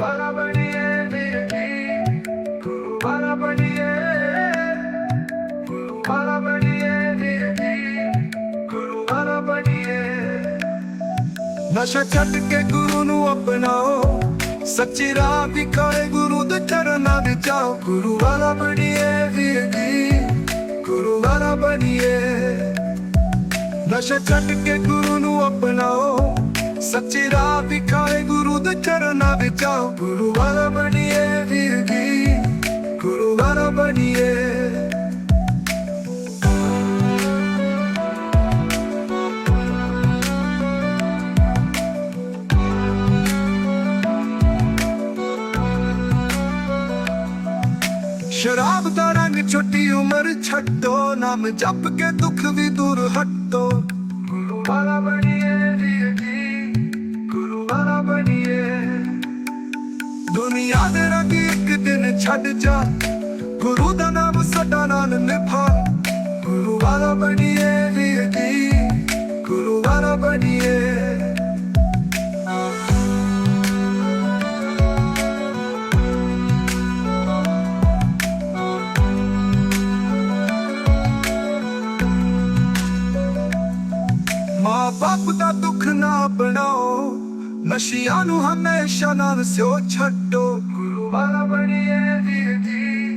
ਗੁਰੂਵਾਰਾ ਬਣੀਏ ਮੇਰੇ ਨਸ਼ਾ ਛੱਡ ਕੇ ਗੁਰੂ ਨੂੰ ਅਪਣਾਓ, ਸੱਚੀ ਰਾਹ ਵਿਖਾਏ ਗੁਰੂ ਦੇ ਚਰਨਾਂ ਵਿੱਚ ਜਾਓ ਗੁਰੂ ਵਾਲਾ ਬਣੀਏ ਵੀ ਜੀ ਗੁਰੂ ਵਾਲਾ ਬਣੀਏ। ਨਸ਼ਾ ਛੱਡ ਕੇ ਗੁਰੂ ਨੂੰ ਅਪਣਾਓ, ਸੱਚੀ ਰਾਹ ਵਿਖਾਏ ਗੁਰੂ ਦੇ ਚਰਨਾਂ ਵਿੱਚ ਆਓ ਗੁਰੂ ਵਾਲਾ ਬਣੀਏ। ਸ਼ਰਾਬ ਦਾ ਰੰਗ ਛੋਟੀ ਉਮਰ ਛੱਡੋ, ਨਾਮ ਜਪ ਕੇ ਦੁੱਖ ਵੀ ਦੂਰ ਹਟੋ। ਗੁਰੂ ਵਾਲਾ ਬਣੀਏ ਵੀਰ ਦੁਨੀਆ ਦੇ ਰੰਗ ਇੱਕ ਦਿਨ ਛੱਡ ਜਾ। ਗੁਰੂ ਦਾ ਨਾਮ ਸਦਾ ਨਾਲ ਨਿਭਾ। ਗੁਰੂ ਵਾਲਾ ਬਣੀਏ ਵੀਰ ਜੀ। ਗੁਰੂ ਵਾਲਾ ਬਣੀਏ। ਮਾਂ ਬਾਪ ਦਾ ਦੁੱਖ ਨਸ਼ਿਆਂ ਨੂੰ ਹਮੇਸ਼ਾ ਨਾਲ ਸਿਓ ਛੱਡੋ। ਗੁਰੂ ਵਾਲਾ ਬਣੀਏ ਵੀਰ ਜੀ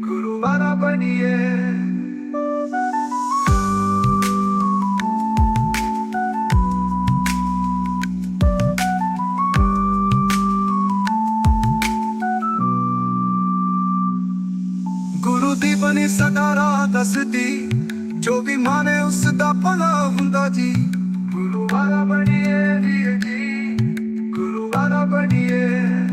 ਗੁਰੂ ਵਾਲਾ ਬਣੀਏ। ਗੁਰੂ ਦੀ ਬਣੀ ਸਦਾ ਰਾਹ ਦੱਸਦੀ, ਜੋ ਵੀ ਮਾਨੇ ਉਸ ਦਾ ਭਲਾ ਹੁੰਦਾ ਜੀ। ਗੁਰੂ ਵਾਲਾ ਬਣੀਏ ਵੀਰ ਵਾਲਾ ਬਣੀਏ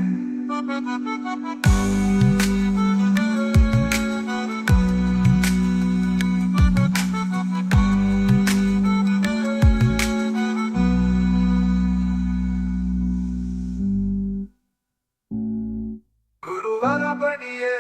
ਗੁਰੂ ਵਾਲਾ ਬਣੀਏ